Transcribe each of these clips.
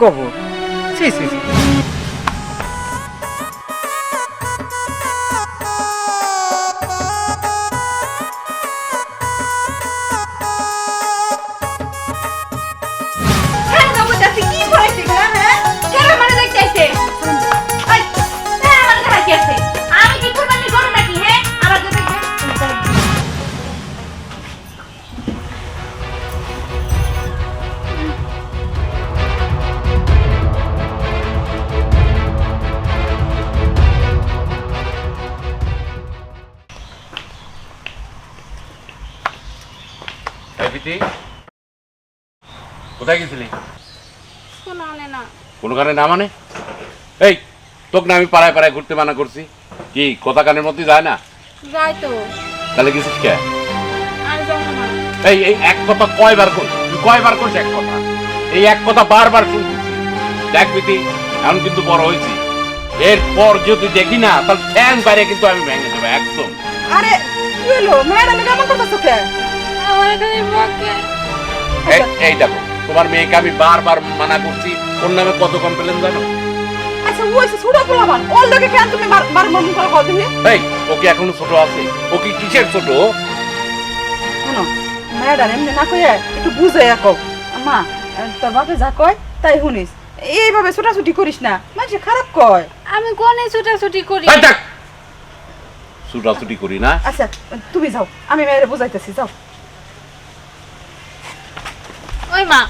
গোবর ছি ছি ছি প্রীতি কোথায় গেছিলি? না। কোনো কারণে না মানে? এই তোকে না আমি পাড়ায় পাড়ায় ঘুরতে মানা করছি। কি কথা কানের মধ্যে যায় না? যাই তো। তাহলে গেছিস কে? এই এই এক কথা কয়বার কর তুই কয়বার করছিস এক কথা? এই এক কথা বারবার শুনতেছি। দেখ প্রীতি এখন কিন্তু বড় হয়েছি। এরপর যদি দেখি না তাহলে ফ্যান বাইরে কিন্তু আমি ভেঙে দেবো একদম। আরে কি হলো? ম্যাডাম কেমন করতেছো কে? আমার এখানে বকে। এই এই দেখো তোমার মেয়েকে আমি বারবার মানা করছি। ওর নামে কত কমপ্লেন জানো? আচ্ছা ওই সে ছোট পোলামান ওর লোকে কেন তুমি বার বার মন করে কল তুমি? এই ও এখনও ছোট আছে। ও কি কিসের ছোট? শোনো ম্যাডাম এমনি না কইয়া একটু বুঝে কও। মা তোর বাপে যা কয় তাই শুনিস। এইভাবে ছোটাছুটি করিস না। মানুষ খারাপ কয়। আমি কোনে ছুটাছুটি করি? ছুটাছুটি করি না। আচ্ছা তুমি যাও। আমি মেয়েরে বুঝাইতেছি যাও। ওই মা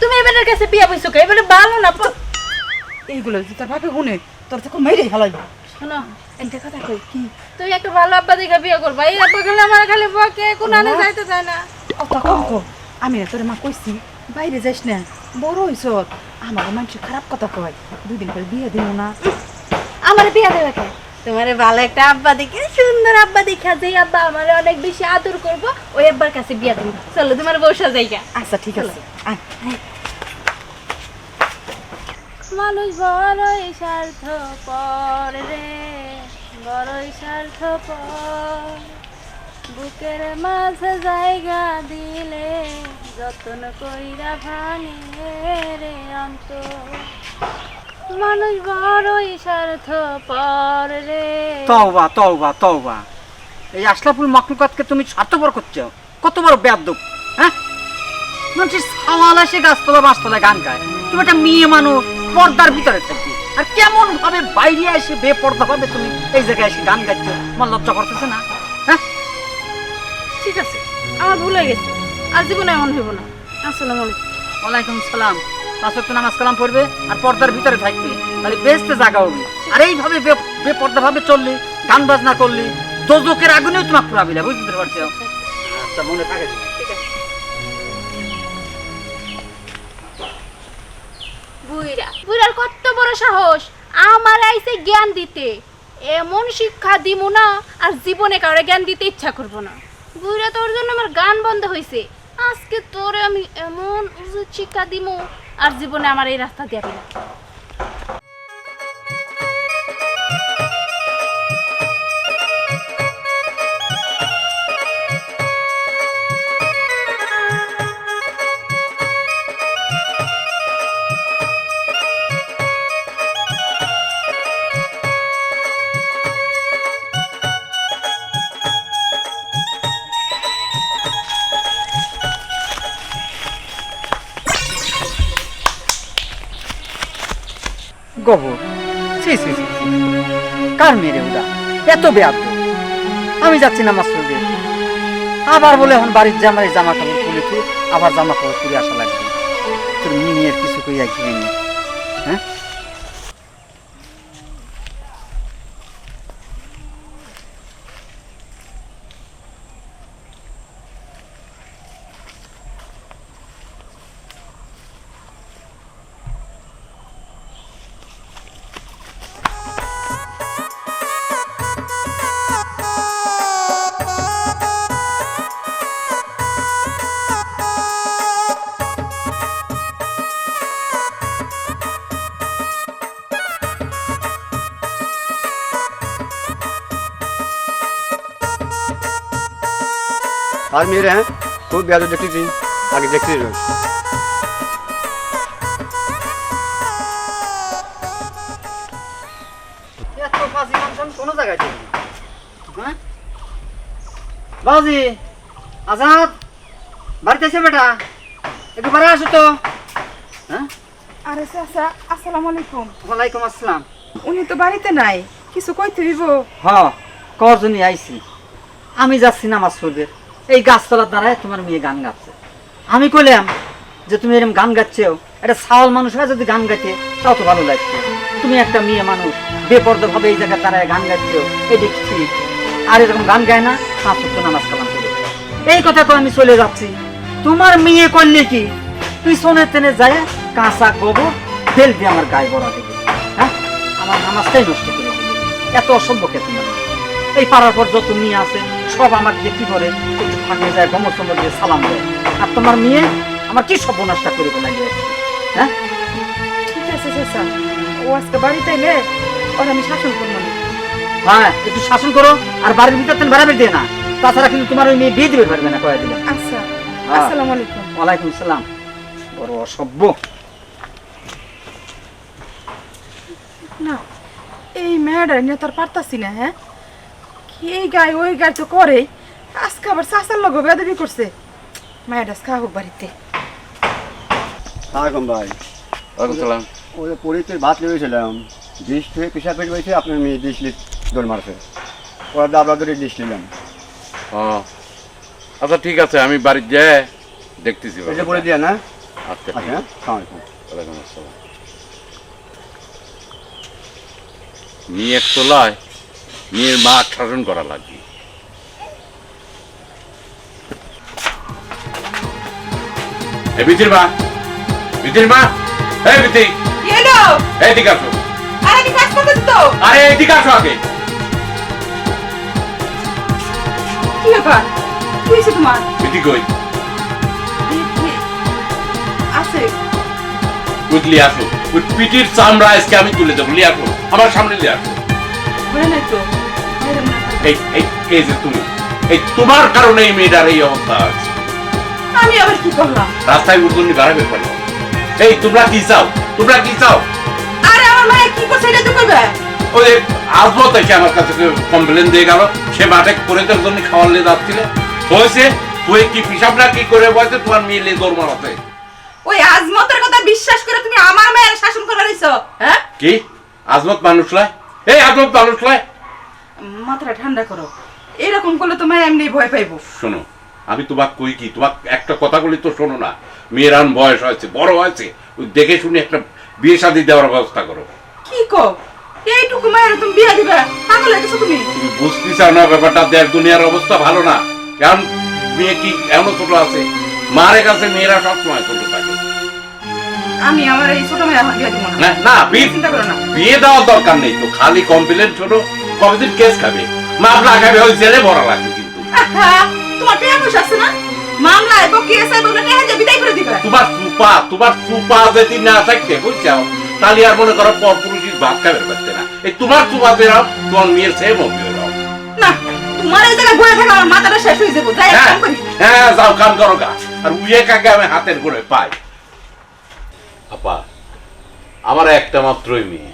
তুমি এবারের কাছে বিয়া বইছো কে? এবারে ভালো না এইগুলো যদি তোর বাপে শুনে তোর তো মেরেই ফেলাই শোনো কথা কই কি? তুই একটা ভালো আব্বা দেখে বিয়ে করবা। এই আব্বা গেলে আমার খালি বকে কোন আনে। যাইতে চায় না। অত কম কো। আমি না তোর মা কইছি বাইরে যাইস না বড় হইছ। আমার মানুষ খারাপ কথা কয় দুই দিন পরে বিয়ে দিব না। আমার বিয়া দেবে কে? তোমার ভালো একটা আব্বা দেখে সুন্দর আব্বা দেখা যেই আব্বা আমার অনেক বেশি আদর করব ওই আব্বার কাছে বিয়া দেবো। চলো তোমার বসা জায়গা আচ্ছা ঠিক আছে। মানুষ বড়ই স্বার্থ পর রে বড়ই স্বার্থ পর বুকের মাঝে জায়গা দিলে যতন কইরা ভাঙে রে অন্ত মানুষ বড়ই স্বার্থ পর রে। তওবা তওবা তওবা। এই আশরাফুল মাকলুকাতকে তুমি স্বার্থপর করছ। কত বড় বেয়াদব হ্যাঁ? মানুষের সাওয়াল আসে গাছতলা বাসতলায় গান গায়। তুমি একটা মেয়ে মানুষ পর্দার ভিতরে থাকবে। আর কেমন ভাবে বাইরে এসে বেপর্দা ভাবে তুমি এই জায়গায় এসে গান গাইছো তোমার লজ্জা করতেছে না হ্যাঁ? ঠিক আছে আমার ভুল হয়ে গেছে। আর জীবনে এমন হইব না। আসসালামু আলাইকুম। ওয়ালাইকুম সালাম। নামাজ কালাম পড়বে আর পর্দার ভিতরে থাকবে। তাহলে বেসতে জায়গা হবে আর এইভাবে চললি, গান বাজনা করলি দোজকের আগুনেও তোমার পুরাবিলা বুঝতে পারছ? আচ্ছা মনে থাকে বুইরা কত বড় সাহস? আমার আইছে জ্ঞান দিতে। এমন শিক্ষা দিমু না, আর জীবনে কাউরে জ্ঞান দিতে ইচ্ছা করব না। বুইরা, তোর জন্য আমার গান বন্ধ হয়েছে আজকে তোরে আমি এমন শিক্ষা দিমু। আর জীবনে আমার এই রাস্তা দিয়ে ছি ছি ছি। কার মেরে উদা এত ব্যাপ আমি যাচ্ছি না মাস্টারদের আবার বলে এখন বাড়ির জামাই জামা কাপড় খুলে আবার জামা কাপড় খুলে আসা লাগবে। তোর মিনিয়ের কিছু কইয়া ঘিরে নি। হ্যাঁ? আর হ্যাঁ? খুব বেড়ে দেখতেছি আগে দেখতে কোনো জায়গায় হ্যাঁ? বাজি আজাদ বাড়িতে বেটা? একটু তো। হ্যাঁ? আরে আলাইকুম। উনি তো বাড়িতে নাই কিছু হ্যাঁ আমি যাচ্ছি না মাসুদের এই গাছতলার দ্বারায় তোমার মেয়ে গান গাচ্ছে। আমি কইলাম যে তুমি এরকম গান গাচ্ছেও, একটা সাওয়াল মানুষ হয় যদি গান গাইতে, তাও তো ভালো লাগছে। তুমি একটা মেয়ে মানুষ বেপর্দ ভাবে এই জায়গায় দাঁড়ায় গান গাচ্ছ এই দেখছি, আর এরকম গান গায় না, পাঁচ নামাজ কালাম করে। এই কথা তো আমি চলে যাচ্ছি। তোমার মেয়ে করলে কি? তুই সোনে তেনে যায়, কাঁচা গোবর তেল দিয়ে আমার গায়ে বড়া দেবে। হ্যাঁ? আমার নামাজটাই নষ্ট করে দেবে। এত কে তোমার? এই পাড়ার পর যত মেয়ে আছে, সব দিয়ে কি করে? একটু ফাঁকে যায় গমর দিয়ে সালাম দেয়। আর তোমার মেয়ে আমার কি সর্বনাশটা করে ফেলাই হ্যাঁ? ঠিক আছে চাচা ও আজকে বাড়িতে এলে ওর আমি শাসন করব না। হ্যাঁ একটু শাসন করো আর বাড়ির ভিতর তুমি বেড়াবে দিয়ে না। তাছাড়া কিন্তু তোমার ওই মেয়ে বিয়ে দিবে পারবে না কয়ে দিলে। আচ্ছা হ্যাঁ। আসসালামু আলাইকুম। ওয়ালাইকুম সালাম। বড় অসভ্য। না এই মেয়েটা নিয়ে তোর পারতাছি না হ্যাঁ? কি এই গায়ে ওই গায়ে তো করে আজকে আবার চাচার লোক বেদবি করছে। মেয়েটা খা হোক বাড়িতে। ভাই। ওয়ালাইকুম সালাম। ওই পরিতে ভাত লেগেছিলাম ডিশ থেকে পেশা পেট হয়েছে আপনার মেয়ে ডিশ লিট দৌড় মারছে। ওরা দাবলা ধরে ডিশ নিলাম। ও। আচ্ছা ঠিক আছে আমি বাড়ি যাই দেখতেছি এটা বলে দিয়ে না? আচ্ছা আচ্ছা হ্যাঁ সালামালাইকুম ওয়ালাইকুম আসসালাম। মেয়ে এক তোলায় মেয়ের মা শাসন করা লাগবে। এ বিতির মা বিতির মা এই বিতি। এলো। এইদিকে আসো। আরে কি কাজ করতে তো আরে এইদিকে আসো আগে। কি ব্যাপার? কি হয়েছে তোমার? বিতি কই? আছে। বুঝলি আসো। ওই পিটির চামড়া আজকে আমি তুলে দেবো। লিয়ে আসো। আমার সামনে লিয়ে হয়। এই এই এই যে তুমি। এই তোমার কারণে এই মেয়েটার এই অবস্থা আছে আমি আবার কি করলাম? রাস্তায় বাড়াবে এই তোমরা কি চাও? তোমরা কি চাও? আরে আমার মায়ে কি করছে এটা তো কইবে? ওই এসে আমার কাছে কমপ্লেন দিয়ে গেল। সে মাঠে করে তোর জন্য যাচ্ছিল। হয়েছে তুই কি পিসাবটা কি করে বলছে? তোমার মেয়ে লে দৌড় মারাতে ওই আজমতের কথা বিশ্বাস করে তুমি আমার মায়ের শাসন করে হ্যাঁ? কি? আজমত মানুষ লয় এই আজমত মানুষ লয় মাথাটা ঠান্ডা করো। এরকম করলে তোমায় এমনি ভয় পাইবো। শোনো আমি তোমার কই কি? তোমার একটা কথা বলি তো শোনো না। মেয়ের আন বয়স হয়েছে বড় হয়েছে। ওই দেখে শুনে একটা বিয়ে শাদী দেওয়ার ব্যবস্থা করো। কি কো এইটুকু মায়ের তুমি বিয়ে দিবে? পাগল হয়ে তুমি? তুমি বুঝতে চাও না ব্যাপারটা দেখ দুনিয়ার অবস্থা ভালো না। কারণ মেয়ে কি এমন ছোট আছে? মারের কাছে মেয়েরা সবসময় ছোট থাকে। আমি আমার এই ছোট মেয়ে এখন বিয়ে দিব না। না বিয়ে চিন্তা করো না। বিয়ে দেওয়ার দরকার নেই তো। খালি কমপ্লেন ছোট কতদিন কেস খাবে? মামলা খাবে ওই জেলে ভরা লাগবে কিন্তু। তোমার পয়সা আছে না? বলে দিয়ে বিদায় করে দিবে? তোমার সুপা তোমার সুপা যদি না থাকতে বুঝছাও? তাহলে আর মনে করো পর পুরুষের ভাত খাবে পারতে না। এই তোমার সুপা বেরাও তোমার মেয়ের সে না তোমার এই জায়গায় বয়ে থাকা আমার মাথাটা শেষ হয়ে যাব। যাই হ্যাঁ কাম করি। হ্যাঁ যাও কাম করো গা। আর উইয়ে কাকে আমি হাতের করে পাই? আপা আমার একটা মাত্রই মেয়ে।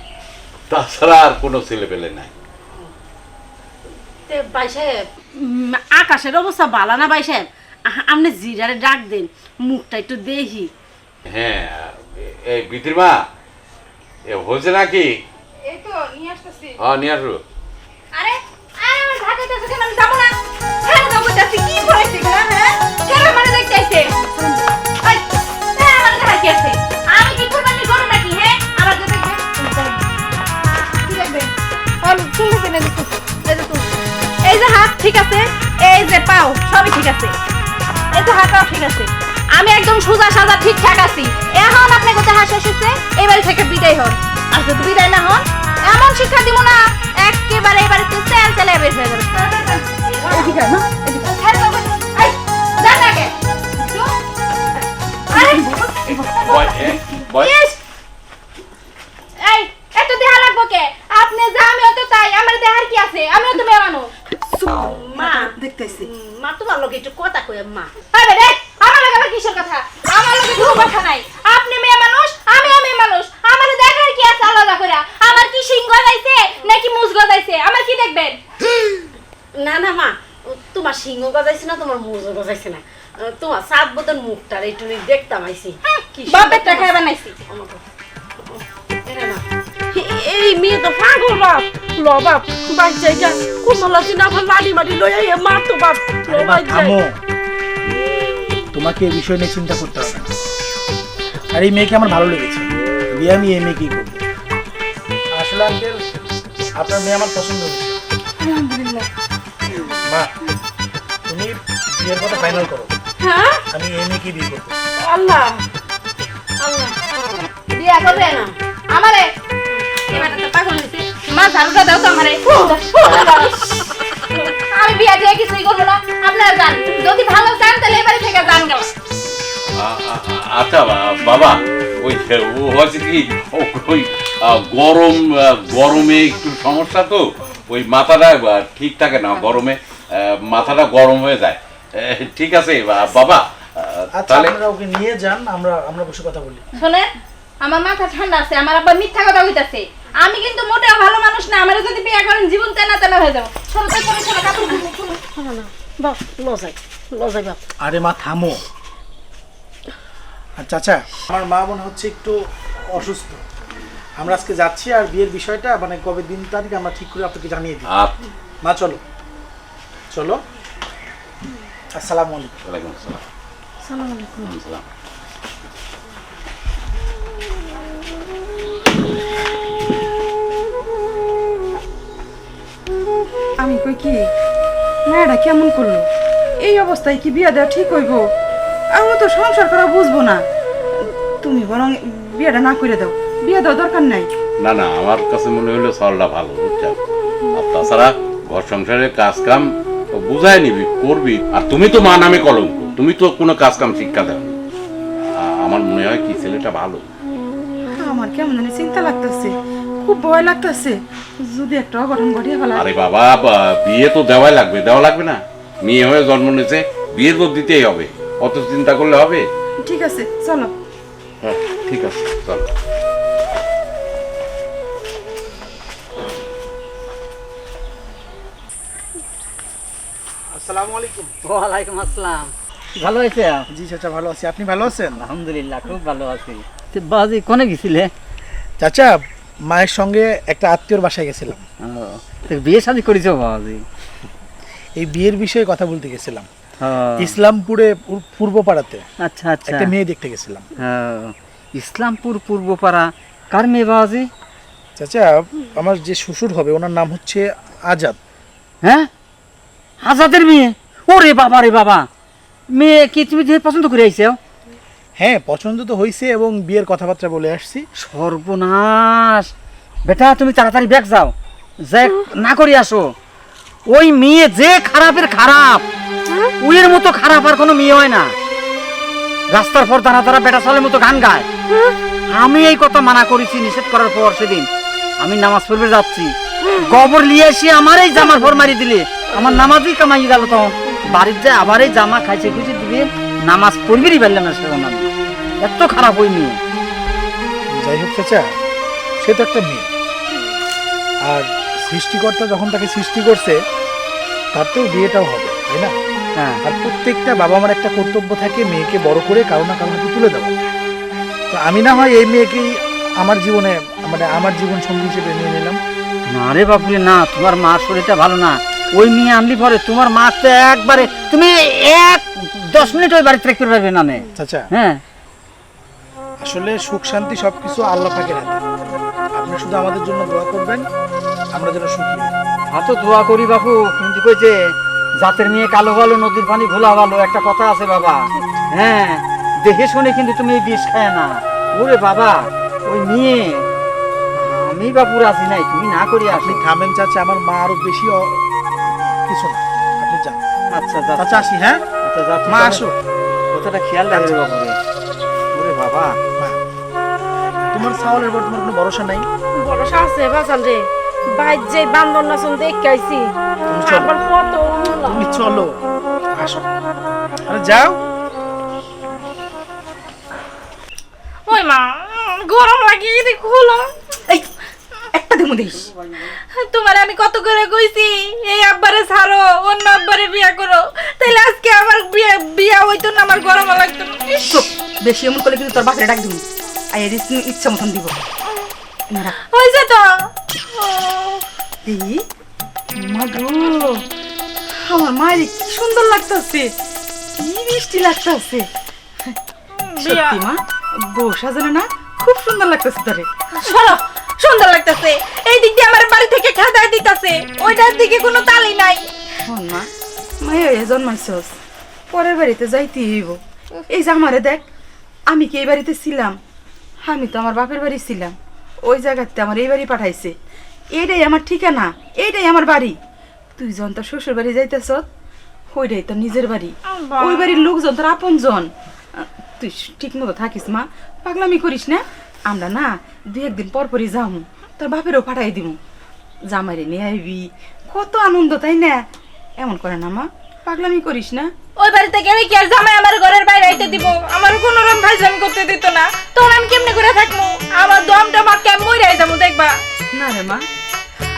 তাছাড়া আর কোনো ছেলে পেলে নাই ভাই সাহেব আকাশের অবস্থা ভালো না ভাই সাহেব? আপনি জিরারে ডাক দেন মুখটা একটু দেখি। হ্যাঁ এই বিতির মা এ হয়েছে নাকি? এই তো নিয়ে আসতেছি। হ্যাঁ নিয়ে আসো। আরে আরে আমার ঢাকা আমি যাব না। কেন যাব যাচ্ছি কি হয়েছে হ্যাঁ? কেন মানে দেখতে ঠিক আছে এই তো হাতটাও ঠিক আছে। আমি একদম সোজা সাজা ঠিকঠাক আছি। এখন আপনি কোথায় হাসি এসেছে এবারে থেকে বিদায় হন। আর যদি বিদায় না হন এমন শিক্ষা দিব না একেবারে এবারে তুই চেল চেলে বের হয়ে যাবে। এই আরে বয় বয় ইস! এই এত দেহা লাগবো কে আপনি যা আমিও তো তাই আমার দেহার কি আছে আমিও তো মেয়ে মানুষ দেখতেছি। মা তোমার লোক একটু কথা কই মা হবে রে আমার লাগে আবার কিসের কথা? আমার লাগে কোনো কথা নাই। আপনি মেয়ে মানুষ আমিও মেয়ে মানুষ। আমার দেখার কি আছে আলাদা করে আমার কি সিংহ গজাইছে নাকি মুজ গজাইছে? আমার কি দেখবেন? না না মা তোমার সিংহ গজাইছে না তোমার মুজো গজাইছে না। তোমার সাত বদন মুখটার একটু দেখতাম আইছি। সুন্দর বাপের টাকায় বানাইছি। এই মেয়ে তো পাগল বাপ। ল বাপ বাই জায়গা কুশলা চিনা আমার লাড়ি মারি লই আই মার তো বাপ। ল বাই যাই। তোমাকে এই বিষয় নিয়ে চিন্তা করতে হবে না। আর এই মেয়েকে আমার ভালো লেগেছে। বিয়ে আমি এই মেয়েকেই করব। আসলে আঙ্কেল আপনার মেয়ে আমার পছন্দ হয়েছে। মা তুমি বিয়ের কথা ফাইনাল করো। হ্যাঁ? আমি এই মেয়েকেই বিয়ে করব। আল্লাহ। আল্লাহ। বিয়া করবে না। আমারে। মা ঝাড়ুটা দাও তো আমারে আমি বিয়া দিয়ে কিছুই করব না আপনারা যান যদি ভালো চান তাহলে এবারে থেকে যান গেল আ- আ- আ- আচ্ছা বাবা ওই ও হচ্ছে কি? ওই গরম গরমে একটু সমস্যা তো। ওই মাথাটা ঠিক থাকে না গরমে মাথাটা গরম হয়ে যায়। ঠিক আছে বাবা আচ্ছা তাহলে ওকে নিয়ে যান আমরা আমরা বসে কথা বলি। শোনেন আমার মাথা ঠান্ডা আছে আমার আব্বা মিথ্যা কথা কইতাছে। আমি কিন্তু মোটেও ভালো মানুষ না আমার যদি বিয়ে করেন জীবন তেনা তেনা হয়ে যাব। সরো তো সরো কাপড়। বাপ ল যাই ল যাই বাপ। আরে মা থামো। আর চাচা আমার মা মনে হচ্ছে একটু অসুস্থ। আমরা আজকে যাচ্ছি আর বিয়ের বিষয়টা মানে কবে দিন তারিখ আমরা ঠিক করে আপনাকে জানিয়ে দিই। মা চলো। চলো। আসসালামু আলাইকুম। ওয়ালাইকুম আসসালাম। আসসালাম। আমি কই কি? মেয়েটা কেমন করল? এই অবস্থায় কি বিয়ে দেওয়া ঠিক হইব? আমি তো সংসার করা বুঝব না। তুমি বরং বিয়েটা না করে দাও। বিয়ে দেওয়া দরকার নাই। না না আমার কাছে মনে হলো সলটা ভালো বুঝছেন আর তাছাড়া ঘর সংসারের কাজ কাম বুঝাই নিবি করবি। আর তুমি তো মা নামে কলঙ্ক তুমি তো কোনো কাজ কাম শিক্ষা দাও আমার মনে হয় কি ছেলেটা ভালো। আমার কেমন জানি চিন্তা লাগতেছে। খুব ভয় লাগতেছে। যদি একটা অঘটন ঘটিয়ে ফেলা আরে বাবা বা- বিয়ে তো দেওয়াই লাগবে দেওয়া লাগবে না। মেয়ে হয়ে জন্ম নিয়েছে বিয়ে তো দিতেই হবে। অত চিন্তা করলে হবে? ঠিক আছে চলো। হ্যাঁ ঠিক আছে চল। আসসালামু আলাইকুম। ওয়ালাইকুম আসসালাম। ভালো জি চাচা ভালো আছি। আপনি ভালো আছেন? আলহামদুলিল্লাহ খুব ভালো আছি। তো বাজি কোনে গেছিলে? চাচা মায়ের সঙ্গে একটা আত্মীয়র বাসায় গেছিলাম। বিয়ে শাদি করেছ বাবাজি? এই বিয়ের বিষয়ে কথা বলতে গেছিলাম। ইসলামপুরে পূর্ব পাড়াতে আচ্ছা আচ্ছা। একটা মেয়ে দেখতে গেছিলাম। ইসলামপুর পূর্বপাড়া। কার মেয়ে বাবাজি? চাচা আমার যে শ্বশুর হবে ওনার নাম হচ্ছে আজাদ। হ্যাঁ? আজাদের মেয়ে? ওরে বাবা রে বাবা। মেয়ে কি তুমি যে পছন্দ করে আইছো? হ্যাঁ পছন্দ তো হয়েছে এবং বিয়ের কথাবার্তা বলে আসছি। সর্বনাশ! বেটা, তুমি তাড়াতাড়ি ব্যাগ যাও। যে না করি আসো। ওই মেয়ে যে খারাপের খারাপ। উইয়ের মতো খারাপ আর কোনো মেয়ে হয় না। রাস্তার পর দাঁড়া দাঁড়া বেটা চলের মতো গান গায়। আমি এই কথা মানা করেছি নিষেধ করার পর সেদিন। আমি নামাজ পড়বে যাচ্ছি। গোবর নিয়ে এসে আমার এই জামার ভর মারি দিলে। আমার নামাজই কামাই গেল তখন। বাড়ির যে আবার এই জামা খাইছে খুঁজে দিবে। নামাজ পড়বেরই পারলাম না সেরকম আমি। এত খারাপ ওই মেয়ে। যাই হোক চাচা সে তো একটা মেয়ে। আর সৃষ্টিকর্তা যখন তাকে সৃষ্টি করছে তার তো বিয়েটাও হবে তাই না? হ্যাঁ। আর প্রত্যেকটা বাবা মার একটা কর্তব্য থাকে মেয়েকে বড় করে কারও না কারও হাতে তুলে দেওয়া। তো আমি না হয় এই মেয়েকেই আমার জীবনে মানে আমার জীবন সঙ্গী হিসেবে নিয়ে নিলাম। না রে বাপুরে না তোমার মার শরীরটা ভালো না। ওই মেয়ে আনলি পরে তোমার মা তো একবারে তুমি এক দশ মিনিট ওই বাড়িতে রাখতে পারবে না নে। চাচা হ্যাঁ। আসলে সুখ শান্তি সবকিছু আল্লাহ পাকের হাতে। আপনি শুধু আমাদের জন্য দোয়া করবেন আমরা যেন সুখী হই। হাতো দোয়া করি বাপু কিন্তু কই যে জাতের মেয়ে কালো ভালো নদীর পানি ঘোলা ভালো একটা কথা আছে বাবা। হ্যাঁ দেখে শুনে কিন্তু তুমি এই বিষ খায় না। ওরে বাবা ওই মেয়ে। আমি বাপু রাজি নাই তুমি না করি আপনি আসি থামেন চাচা আমার মা আরও বেশি কিছু না। আপনি যান। আচ্ছা। চাচা আসি হ্যাঁ? আচ্ছা মা আসো। কথাটা খেয়াল রাখবে বাপুরে ওরে বাবা। তোমার চাউলের উপর তোমার কোনো ভরসা নাই? ভরসা আছে বাজান রে। বাইর যে বান্দর নাচন দেখে আইছি। তুমি আবার কত তুমি চলো। আসো। আরে যাও। ওই মা গরম লাগে এদিকে খুলো। এই একটা দিমু দিস। তোমার আমি কত করে কইছি? এই আব্বারে ছাড়ো অন্য আব্বারে বিয়া করো। তাইলে আজকে আমার বিয়া বিয়া হইতো না আমার গরম লাগতো বেশি এমন করলে কিন্তু তোর বাপরে ডাক দিমু। আর এর ইচ্ছা মতন দিব? তো। মাগো আমার মায়ের কি সুন্দর লাগতেছে কি মিষ্টি লাগতেছে। সত্যি মা বউ সাজানো না খুব সুন্দর লাগতেছে তোরে। সরো সুন্দর লাগতেছে। এই দিক দিয়ে আমার বাড়ি থেকে খাদায় দিতাছে। ওইটার দিকে কোনো তালি নাই। শোন মা হয়ে জন্মাইছস পরের বাড়িতে যাইতে হইব। এই যে আমারে দেখ আমি কি এই বাড়িতে ছিলাম? আমি তো আমার বাপের বাড়ি ছিলাম। ওই জায়গাতে আমার এই বাড়ি পাঠাইছে। এইটাই আমার ঠিকানা এইটাই আমার বাড়ি। তুই যখন তোর শ্বশুর বাড়ি যাইতেছ ওইটাই তোর নিজের বাড়ি। ওই বাড়ির লোকজন তোর আপন জন তুই ঠিক মতো থাকিস মা। পাগলামি করিস না। আমরা না দুই একদিন পর পরই যাও তোর বাপেরও পাঠাই দিব জামাইরে নিয়ে আইবি। কত আনন্দ তাই না? এমন করে না মা। পাগলামি করিস না? ওই বাড়িতে গেলে কি আর জামাই আমার ঘরের বাইরে আইতে দিব? আমার কোনো রকম ভাইজাম করতে দিত না। তখন আমি কেমনে করে থাকব? আমার দমটা মা কেমন মরে যাব দেখবা? না রে মা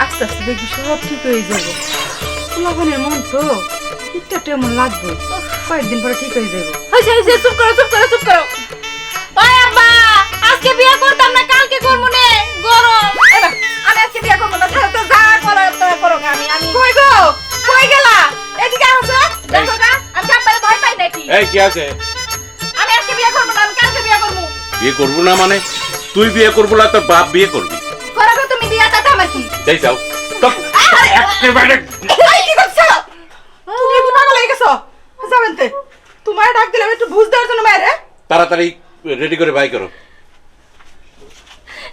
আস্তে আস্তে দেখবি সব ঠিক হয়ে যাবে। ফুলাফানের মন তো একটু এমন লাগবে। কয়েকদিন পরে ঠিক হয়ে যাবে। হইছে হইছে চুপ করো চুপ করো চুপ করো। ওই আব্বা আজকে বিয়ে করতাম না কালকে করব নে গরম। আমি আজকে বিয়ে করব না তাহলে তো যা করো তো করো আমি আমি কই গো? কই গেলা? এদিকে আসো দেখো গা আমি কাপড়ে ভয় পাই নাকি? এই কি আছে? আমি আজকে বিয়ে করব না আমি কালকে বিয়ে করব। বিয়ে করব না মানে? তুই বিয়ে করব না তোর বাপ বিয়ে করবি। করবে তুমি বিয়ে তাতে আমার কি। যাই যাও। তো একেবারে কি করছ? তুমি কি পাগল হয়ে গেছো? যাবেন তে। তোমার ডাক দিলাম একটু বুঝ দেওয়ার জন্য মায়ের তাড়াতাড়ি রেডি করে বাই করো।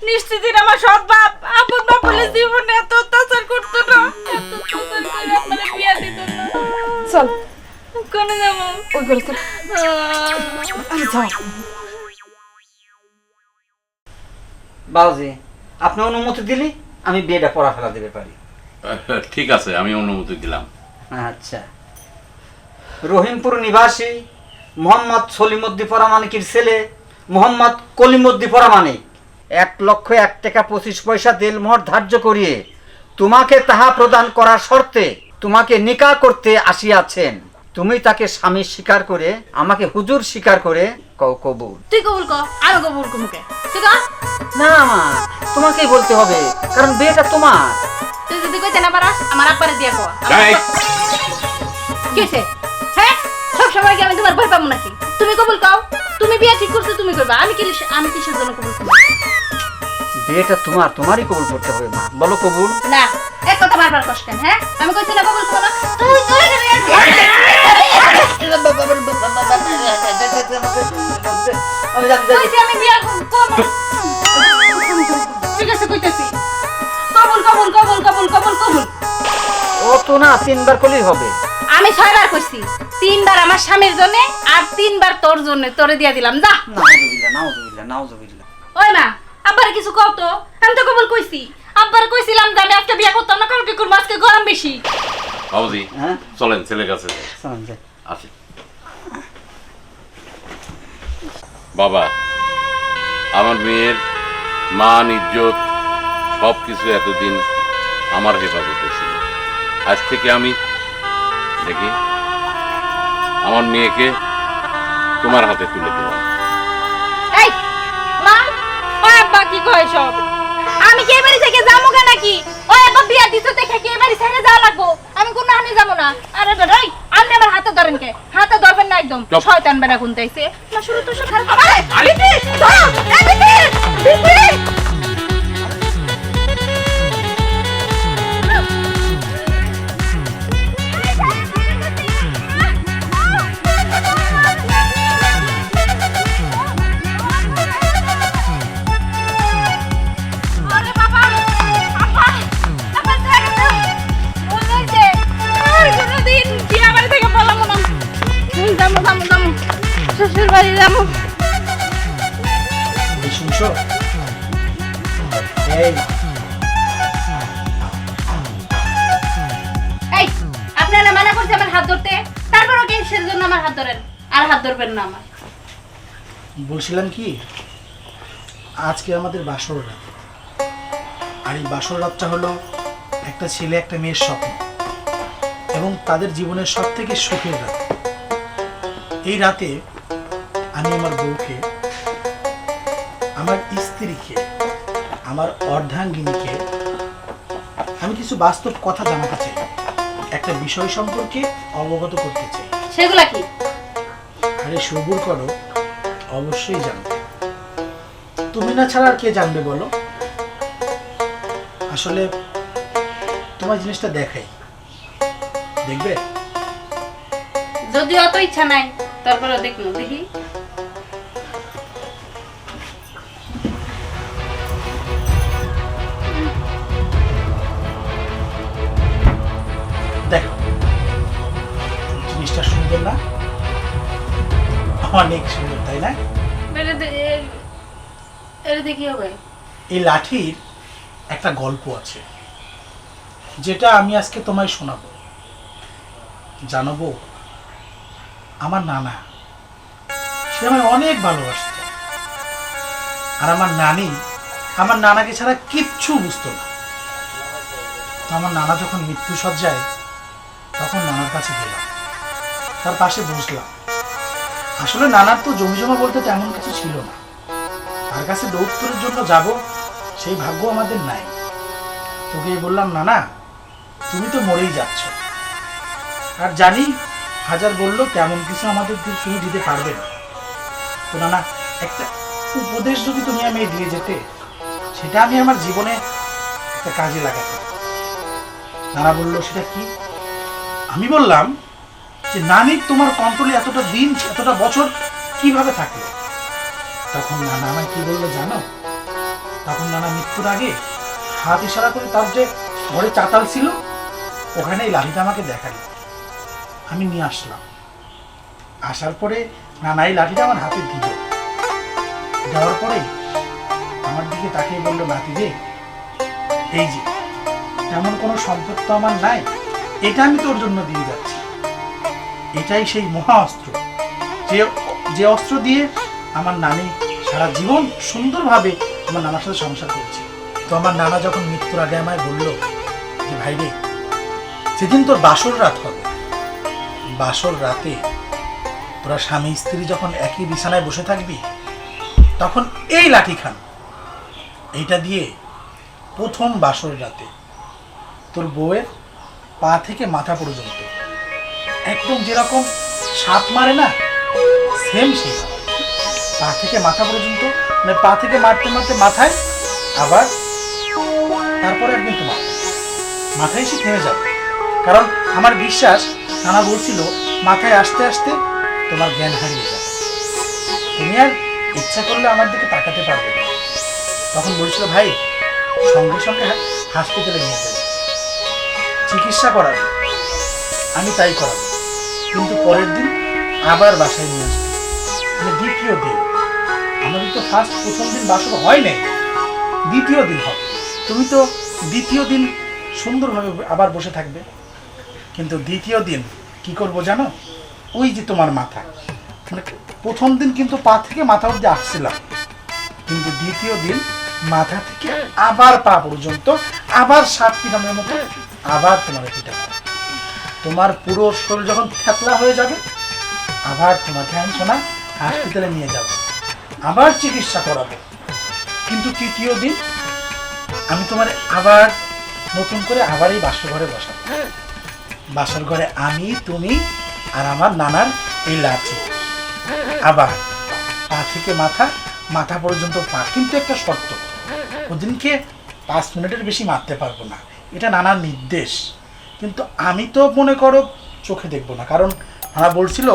নিশ্চিত আমার সৎ বাপ আপন বাপ বলে জীবনে এত অত্যাচার করতো না। এত অত্যাচার করে আপনারা বিয়ে দিত না। চল। কোনে যাব? ওই করে চল। যাও। বাবুজি আপনি অনুমতি দিলে? আমি বিয়েটা পড়া ফেলা দেবে পারি। ঠিক আছে আমি অনুমতি দিলাম। আচ্ছা। রহিমপুর নিবাসী মোহাম্মদ সলিমুদ্দি পরামানিকের ছেলে মোহাম্মদ কলিমুদ্দি পরামানিক। এক লক্ষ এক টাকা পঁচিশ পয়সা দেলমোহর ধার্য করিয়ে তোমাকে তাহা প্রদান করার শর্তে তোমাকে নিকা করতে আসিয়াছেন। তুমি তাকে স্বামী স্বীকার করে আমাকে হুজুর স্বীকার করে কও কবুল। তুই কবুল ক আমি কবুল কমুকে তুই ক না মা তোমাকেই বলতে হবে কারণ বিয়েটা তোমার। তুই যদি কইতে না পারাস আমার আব্বারে দিয়া কো কি হইছে? হ্যাঁ? সব সময় কি আমি তোমার ভয় পাবো নাকি? তুমি কবুল কও তুমি বিয়ে ঠিক করছ তুমি করবা। আমি কি আমি কিসের জন্য কবুল করব? বিয়েটা তোমার তোমারই কবুল করতে হবে মা। বলো কবুল। না এক কথা বারবার কষ্ট হ্যাঁ? আমি কইছি না কবুল করো তুই বিয়ে করব ঠিক আছে কইতেছি। কবুল কবুল কবুল কবুল কবুল কবুল। ও তো না তিনবার করলেই হবে। আমি ছয়বার কইছি তিনবার আমার স্বামীর জন্য আর তিনবার তোর জন্য। তোরে দিয়া দিলাম যা। নাউজুবিল্লাহ নাউজুবিল্লাহ নাউজুবিল্লাহ ওই মা। আব্বারে কিছু কও তো? আমি তো কবুল কইছি আব্বারে কইছিলাম যে আমি আজকে বিয়ে করতাম না কারণ কি করব আজকে গরম বেশি। বাবুজি হ্যাঁ? চলেন ছেলের কাছে যাই। শোনেন যে আসি। বাবা আমার মেয়ের মান ইজ্জত সব কিছু এতদিন আমার হেফাজতে ছিল। আজ থেকে আমি দেখি আমার মেয়েকে তোমার হাতে তুলে দিলাম কয় সব। আমি কে বাড়ি থেকে যাব কেন নাকি? ওই আব্বা বিয়া দিতে দেখে কে বাড়ি ছেড়ে যাওয়া লাগবো? আমি কোনো হানি যাব না। আরে বেড়াই আপনি আমার হাতে ধরেন কে? হাতে ধরবেন না একদম। শয়তান বেড়া গুনতেছে না শুরু তো খারাপ আরে বিপি ধরো। এই বিপি বলছিলাম কি? আজকে আমাদের বাসর রাত। আর এই বাসর রাতটা হলো একটা ছেলে একটা মেয়ের স্বপ্ন এবং তাদের জীবনের সব থেকে সুখের রাত। এই রাতে আমি আমার বউকে আমার স্ত্রীকে আমার অর্ধাঙ্গিনীকে আমি কিছু বাস্তব কথা জানাতে চাই একটা বিষয় সম্পর্কে অবগত করতে চাই। সেগুলা কি? আরে সবুর করো। অবশ্যই জানবে তুমি না ছাড়া আর কে জানবে বলো? আসলে তোমার জিনিসটা দেখাই। দেখবে? যদি অত ইচ্ছা নাই তারপরে দেখুন দেখি। দেখো জিনিসটা সুন্দর না? অনেক এই লাঠির একটা গল্প আছে, যেটা আমি আজকে তোমায় শোনাবো। জানাব আমার নানা, সে আমায় অনেক ভালোবাসত। আর আমার নানি, আমার নানাকে ছাড়া কিচ্ছু বুঝতো না। তো আমার নানা যখন মৃত্যু সজ্জায় তখন নানার কাছে গেলাম। তার পাশে বসলাম। আসলে নানার তো জমি জমা বলতে তেমন কিছু ছিল না। তার কাছে দৌত্তরের জন্য যাব সেই ভাগ্য আমাদের নাই। তোকে বললাম না না তুমি তো মরেই যাচ্ছ। আর জানি হাজার বলল তেমন কিছু আমাদের তুমি দিতে পারবে না। তো না একটা উপদেশ যদি তুমি আমি দিয়ে যেতে, সেটা আমি আমার জীবনে একটা কাজে লাগাতাম নানা বলল, সেটা কি? আমি বললাম যে, নানি, তোমার কন্ট্রোলে এতটা দিন, এতটা বছর কীভাবে থাকে তখন নানা আমায় কি বলল জানো? তখন নানা মৃত্যুর আগে হাত ইশারা করে তার যে ঘরে চাতাল ছিল, ওখানে এই লাঠিটা আমাকে দেখাল আমি নিয়ে আসলাম। আসার পরে নানা এই লাঠিটা আমার হাতে দিল। দেওয়ার পরে আমার দিকে তাকিয়ে বলল নাতি রে, এই যে, তেমন কোনো সম্পদ তো আমার নাই। এটা আমি তোর জন্য দিয়ে যাচ্ছি। এটাই সেই মহা অস্ত্র। যে যে অস্ত্র দিয়ে আমার নানি সারা জীবন সুন্দরভাবে আমার নানার সাথে সংসার করেছে। তো আমার নানা যখন মৃত্যুর আগে আমায় বলল যে, ভাই রে সেদিন তোর বাসর রাত হবে, বাসর রাতে তোরা স্বামী স্ত্রী যখন একই বিছানায় বসে থাকবি, তখন এই লাঠি খান। এইটা দিয়ে প্রথম বাসর রাতে তোর বউয়ের পা থেকে মাথা পর্যন্ত একদম যেরকম সাপ মারে না সেম সেই পা থেকে মাথা পর্যন্ত মানে পা থেকে মারতে মারতে মাথায় আবার তারপরে একদম তোমার। মাথায় এসে থেমে যাবে কারণ আমার বিশ্বাস, নানা বলছিল, মাথায় আসতে আসতে তোমার জ্ঞান হারিয়ে যাবে। তুমি আর ইচ্ছা করলে আমার দিকে তাকাতে পারবে না। তখন বলছিল, ভাই, সঙ্গে সঙ্গে হাসপাতালে নিয়ে যাবে। চিকিৎসা করাবে। আমি তাই করাবো। কিন্তু পরের দিন আবার বাসায় নিয়ে আসবে। মানে দ্বিতীয় দিন। আমাদের তো ফার্স্ট প্রথম দিন বাসর হয় নাই, দ্বিতীয় দিন হবে। তুমি তো দ্বিতীয় দিন সুন্দরভাবে আবার বসে থাকবে। কিন্তু দ্বিতীয় দিন কি করব জানো? ওই যে তোমার মাথা। মানে প্রথম দিন কিন্তু পা থেকে মাথা অব্দি আসছিলাম। কিন্তু দ্বিতীয় দিন মাথা থেকে আবার পা পর্যন্ত আবার সাত পিঠামের মতো আবার তোমার পিঠা তোমার পুরো শরীর যখন থেতলা হয়ে যাবে, আবার তোমাকে আমি শোনা হসপিটালে নিয়ে যাব। আবার চিকিৎসা করাবো। কিন্তু তৃতীয় দিন আমি তোমার আবার নতুন করে আবার এই বাসর ঘরে বসাবো। বাসর ঘরে আমি, তুমি আর আমার নানার এই লাঠি। আবার পা থেকে মাথা মাথা পর্যন্ত পা। কিন্তু একটা শর্ত, ওদিনকে পাঁচ মিনিটের বেশি মারতে পারব না। এটা নানার নির্দেশ। কিন্তু আমি তো মনে করো চোখে দেখব না। কারণ নানা বলছিল,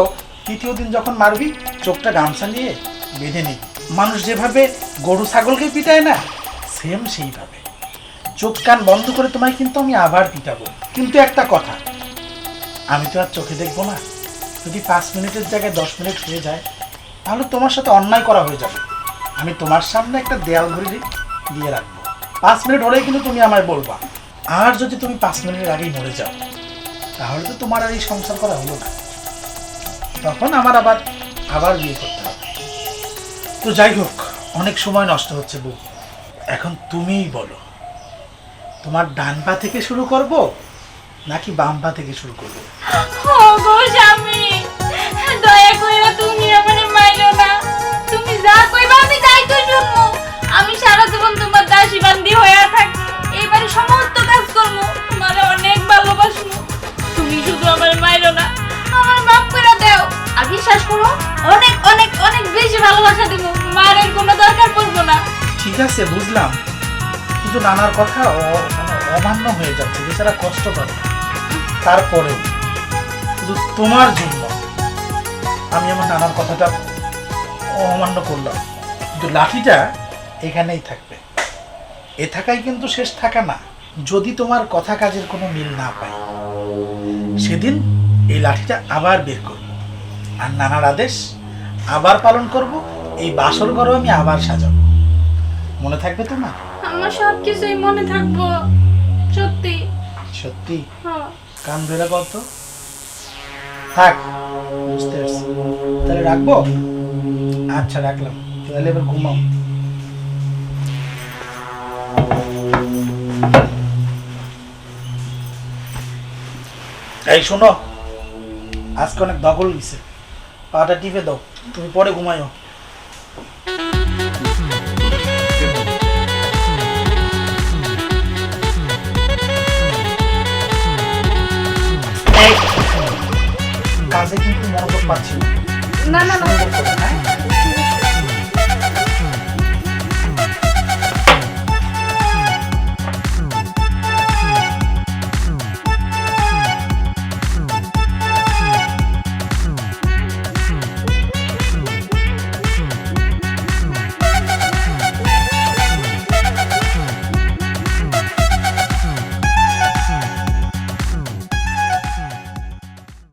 তৃতীয় দিন যখন মারবি, চোখটা গামছা নিয়ে বেঁধে নিবি মানুষ যেভাবে গরু ছাগলকে পিটায় না সেম সেইভাবে। চোখ কান বন্ধ করে তোমায় কিন্তু আমি আবার পিটাবো। কিন্তু একটা কথা, আমি তো আর চোখে দেখব না। যদি পাঁচ মিনিটের জায়গায় দশ মিনিট হয়ে যায়, তাহলে তোমার সাথে অন্যায় করা হয়ে যাবে। আমি তোমার সামনে একটা দেয়াল ঘড়ি দিয়ে রাখব। পাঁচ মিনিট হলেই কিন্তু তুমি আমায় বলবা। আর যদি তুমি পাঁচ মিনিটের আগেই মরে যাও, তাহলে তো তোমার আর এই সংসার করা হলো না। তখন আমার আবার আবার বিয়ে করতে তো যাই হোক, অনেক সময় নষ্ট হচ্ছে বউ। এখন তুমিই বলো, তোমার ডান পা থেকে শুরু করব নাকি বাম পা থেকে শুরু করব? ও গো স্বামী, দয়া কইরা তুমি আমারে মাইরো না। তুমি যা কইবা আমি তাই তো শুনব আমি সারা জীবন তোমার দাসী বান্দি হয়ে থাকি এবারে সমস্ত কাজ করব তোমার অনেক ভালোবাসবো তুমি শুধু আমার মাইরো না বিশ্বাস করো, অনেক অনেক অনেক বেশি ভালোবাসা দিব। মারের কোনো দরকার পড়ব না। ঠিক আছে, বুঝলাম। কিন্তু নানার কথা মানে অমান্য হয়ে যাচ্ছে, বেচারা কষ্ট করে তারপরেও, শুধু তোমার জন্য আমি আমার নানার কথাটা অমান্য করলাম। কিন্তু লাঠিটা এখানেই থাকবে। এ থাকাই কিন্তু শেষ থাকা না। যদি তোমার কথা কাজের কোনো মিল না পাই সেদিন এই লাঠিটা আবার বের করব। আর নানার আদেশ আবার পালন করব এই বাসর ঘরও আমি আবার সাজাবো। মনে থাকবে তো না আমার সব কিছুই মনে থাকব সত্যি। সত্যি? হ্যাঁ। কান ধরে কত থাক বুঝতে পারছি। তাহলে রাখব? আচ্ছা রাখলাম। তাহলে এবার ঘুমাও। এই শোনো আজকে অনেক দখল গেছে পাটা টিপে দাও তুমি পরে ঘুমায়ও কাজে কিন্তু মনোযোগ পাচ্ছি না। না না।